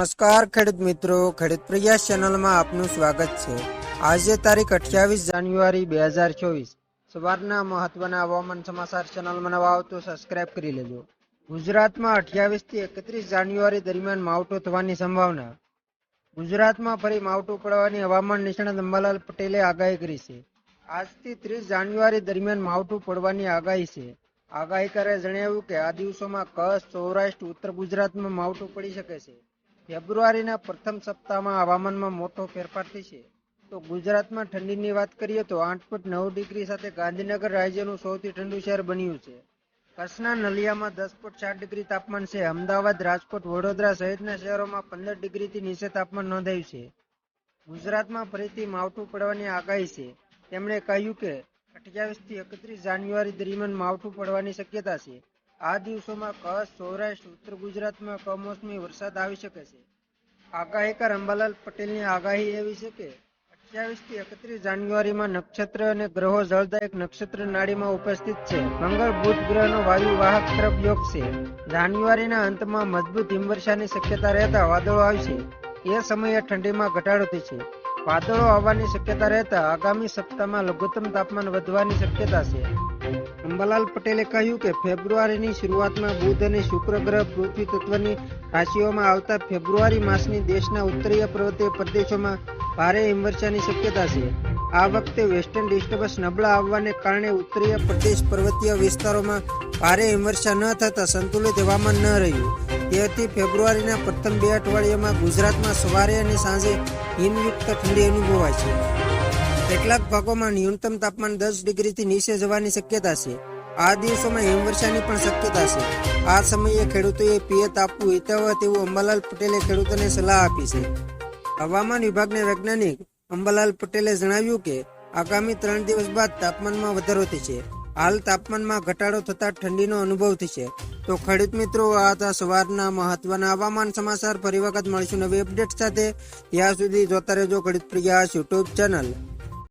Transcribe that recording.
નમસ્કાર, ખેડૂત મિત્રો. ખેડૂત પ્રિયા ચેનલમાં આપનું સ્વાગત છે. આજે તારીખ અઠ્યાવીસ જાન્યુઆરી બે હજાર ચોવીસ. સવારના મહત્વના હવામાન સમાચાર ચેનલમાં નવા આવતો સબસ્ક્રાઇબ કરી લેજો. ગુજરાતમાં અઠ્યાવીસથી એકત્રીસ જાન્યુઆરી દરમિયાન માવઠું થવાની સંભાવના. ગુજરાતમાં ફરી માવઠું પડવાની હવામાન નિષ્ણાત અંબાલાલ પટેલે આગાહી કરી છે. આજથી ત્રીસ જાન્યુઆરી દરમિયાન માવઠું પડવાની આગાહી છે. આગાહીકારે જણાવ્યું કે, આ દિવસોમાં કચ્છ, સૌરાષ્ટ્ર, ઉત્તર ગુજરાતમાં માવઠું પડી શકે છે. ફેબ્રુઆરીના પ્રથમ સપ્તાહમાં હવામાનમાં મોટો ફેરફાર થશે. તો ગુજરાતમાં ઠંડીની વાત કરીએ તો આઠ પોઈન્ટ નવ ડિગ્રી સાથે ગાંધીનગર રાજ્યનું સૌથી ઠંડુ શહેર બન્યું છે. કચ્છના નલિયામાં દસ પોઈન્ટ ચાર ડિગ્રી તાપમાન છે. અમદાવાદ, રાજકોટ, વડોદરા સહિતના શહેરોમાં પંદર ડિગ્રીથી નીચે તાપમાન નોંધાયું છે. ગુજરાતમાં ફરીથી માવઠું પડવાની આગાહી છે. તેમણે કહ્યું કે અઠ્યાવીસથી એકત્રીસ જાન્યુઆરી દરમિયાન માવઠું પડવાની શક્યતા છે. આ દિવસોમાં કચ્છ સૌરાષ્ટ્ર ઉત્તર ગુજરાતમાં કમોસમી વરસાદ આવી શકે છે. આગાહીકાર અંબાલાલ પટેલની આગાહી એવી છે કે, અઠ્યાવીસથી એકત્રીસ જાન્યુઆરીમાં નક્ષત્ર અને ગ્રહો જળદાયક નક્ષત્ર નાડીમાં ઉપસ્થિત છે. મંગળ, બુધ ગ્રહનો વાયુ વાહક તરફ યોગ છે. જાન્યુઆરીના અંતમાં મજબૂત હિમવર્ષાની શક્યતા રહેતા વાદળો આવશે એ સમયે ઠંડીમાં ઘટાડો થશે વાદળો આવવાની શક્યતા રહેતા આગામી સપ્તાહમાં લઘુત્તમ તાપમાન વધવાની શક્યતા છે. અંબાલાલ પટેલે કહ્યું કે ફેબ્રુઆરીની શરૂઆતમાં બુધ અને શુક્ર ગ્રહ પૃથ્વી તત્વની રાશિઓમાં આવતા ફેબ્રુઆરી માસની દેશના ઉત્તરીય પર્વતીય પ્રદેશોમાં ભારે હિમવર્ષાની શક્યતા છે. આ વખતે વેસ્ટર્ન ડિસ્ટર્બન્સ નબળા આવવાને કારણે ઉત્તરીય પ્રદેશ પર્વતીય વિસ્તારોમાં ભારે હિમવર્ષા ન થતાં સંતુલિત હવામાન ન રહ્યું. તેથી ફેબ્રુઆરીના પ્રથમ બે અઠવાડિયામાં ગુજરાતમાં સવારે અને સાંજે હિમયુક્ત ઠંડી અનુભવાય છે. કેટલાક ભાગોમાં ન્યૂનતમ તાપમાન દસ ડિગ્રીથી નીચે જવાની શક્યતા છે. આ દિવસોમાં હિમવર્ષાની પણ શક્યતા છે. આ સમયે ખેડૂતોએ પિયત આપવું હિતાવવા તેવું અંબાલાલ પટેલે ખેડૂતોને સલાહ આપી છે. હવામાન વિભાગના વૈજ્ઞાનિક અંબાલાલ પટેલે જણાવ્યું કે, આગામી ત્રણ દિવસ બાદ તાપમાનમાં વધારો થશે. હાલ તાપમાનમાં ઘટાડો થતા ઠંડીનો અનુભવ થશે. તો ખેડૂત મિત્રો, આ હતા સવારના મહત્વના હવામાન સમાચાર. ફરી વખત મળીશું નવી અપડેટ સાથે. ત્યાં સુધી જોતા રહેજો ખેડૂત પ્રયાસ યુટ્યુબ ચેનલ.